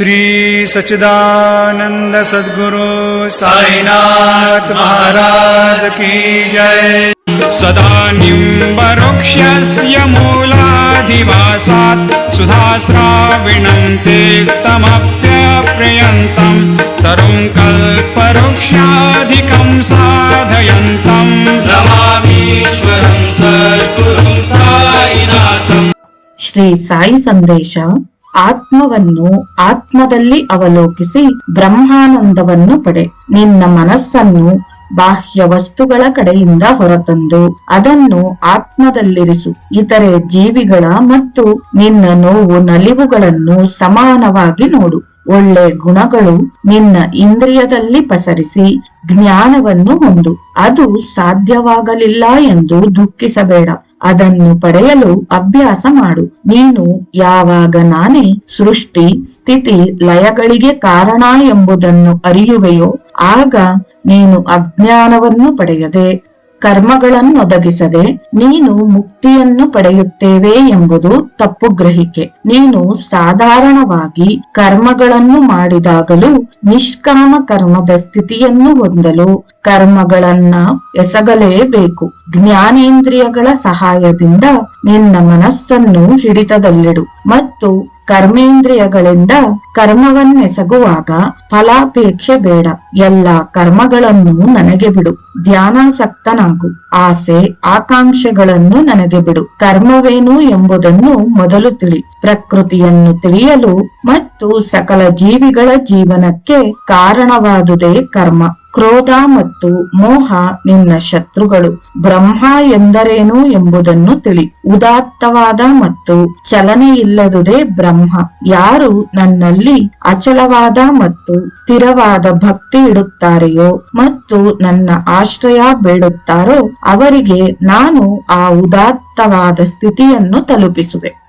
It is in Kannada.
श्री सच्चिदानन्द सद्गुरु सायिना महाराजकी जय। सदा निम्बरुक्षस्य मूलाधिवासात् सुधाश्राविणं ते तमप्यप्रयन्तम् तरुङ्कल्परुक्षाधिकम् साधयन्तम् श्री साई सन्द्रेश ಆತ್ಮವನ್ನು ಆತ್ಮದಲ್ಲಿ ಅವಲೋಕಿಸಿ ಬ್ರಹ್ಮಾನಂದವನ್ನು ಪಡೆ. ನಿನ್ನ ಮನಸ್ಸನ್ನು ಬಾಹ್ಯ ವಸ್ತುಗಳ ಕಡೆಯಿಂದ ಹೊರತಂದು, ಅದನ್ನು ಆತ್ಮದಲ್ಲಿರಿಸು. ಇತರೆ ಜೀವಿಗಳ ಮತ್ತು ನಿನ್ನ ನೋವು ನಲಿವುಗಳನ್ನು ಸಮಾನವಾಗಿ ನೋಡು. ಒಳ್ಳೆ ಗುಣಗಳು ನಿನ್ನ ಇಂದ್ರಿಯದಲ್ಲಿ ಪಸರಿಸಿ ಜ್ಞಾನವನ್ನು ಹೊಂದು. ಅದು ಸಾಧ್ಯವಾಗಲಿಲ್ಲ ಎಂದು ದುಃಖಿಸಬೇಡ. ಅದನ್ನು ಪಡೆಯಲು ಅಭ್ಯಾಸ ಮಾಡು. ನೀನು ಯಾವಾಗ ನಾನೇ ಸೃಷ್ಟಿ, ಸ್ಥಿತಿ, ಲಯಗಳಿಗೆ ಕಾರಣ ಎಂಬುದನ್ನು ಅರಿಯುವೆಯೋ, ಆಗ ನೀನು ಅಜ್ಞಾನವನ್ನು ಪಡೆಯದೆ ಕರ್ಮಗಳನ್ನೊದಗಿಸದೆ ನೀನು ಮುಕ್ತಿಯನ್ನು ಪಡೆಯುತ್ತೇವೆ ಎಂಬುದು ತಪ್ಪು ಗ್ರಹಿಕೆ. ನೀನು ಸಾಧಾರಣವಾಗಿ ಕರ್ಮಗಳನ್ನು ಮಾಡಿದಾಗಲೂ ನಿಷ್ಕಾಮ ಕರ್ಮದ ಸ್ಥಿತಿಯನ್ನು ಹೊಂದಲು ಕರ್ಮಗಳನ್ನ ಎಸಗಲೇಬೇಕು. ಜ್ಞಾನೇಂದ್ರಿಯಗಳ ಸಹಾಯದಿಂದ ನಿನ್ನ ಮನಸ್ಸನ್ನು ಹಿಡಿತದಲ್ಲಿಡು ಮತ್ತು ಕರ್ಮೇಂದ್ರಿಯಗಳಿಂದ ಕರ್ಮವನ್ನೆಸಗುವಾಗ ಫಲಾಪೇಕ್ಷೆ ಬೇಡ. ಎಲ್ಲ ಕರ್ಮಗಳನ್ನು ನನಗೆ ಬಿಡು. ಧ್ಯಾನಾಸಕ್ತನಾಗು. ಆಸೆ, ಆಕಾಂಕ್ಷೆಗಳನ್ನು ನನಗೆ ಬಿಡು. ಕರ್ಮವೇನು ಎಂಬುದನ್ನು ಮೊದಲು ತಿಳಿ. ಪ್ರಕೃತಿಯನ್ನು ತಿಳಿಯಲು ಮತ್ತು ಸಕಲ ಜೀವಿಗಳ ಜೀವನಕ್ಕೆ ಕಾರಣವಾದುದೇ ಕರ್ಮ. ಕ್ರೋಧ ಮತ್ತು ಮೋಹ ನಿನ್ನ ಶತ್ರುಗಳು. ಬ್ರಹ್ಮ ಎಂದರೇನು ಎಂಬುದನ್ನು ತಿಳಿ. ಉದಾತ್ತವಾದ ಮತ್ತು ಚಲನೆಯಿಲ್ಲದುದೇ ಬ್ರಹ್ಮ. ಯಾರು ನನ್ನಲ್ಲಿ ಅಚಲವಾದ ಮತ್ತು ಸ್ಥಿರವಾದ ಭಕ್ತಿ ಇಡುತ್ತಾರೆಯೋ ಮತ್ತು ನನ್ನ ಆಶ್ರಯ ಬೇಡುತ್ತಾರೋ, ಅವರಿಗೆ ನಾನು ಆ ಉದಾತ್ತವಾದ ಸ್ಥಿತಿಯನ್ನು ತಲುಪಿಸುವೆ.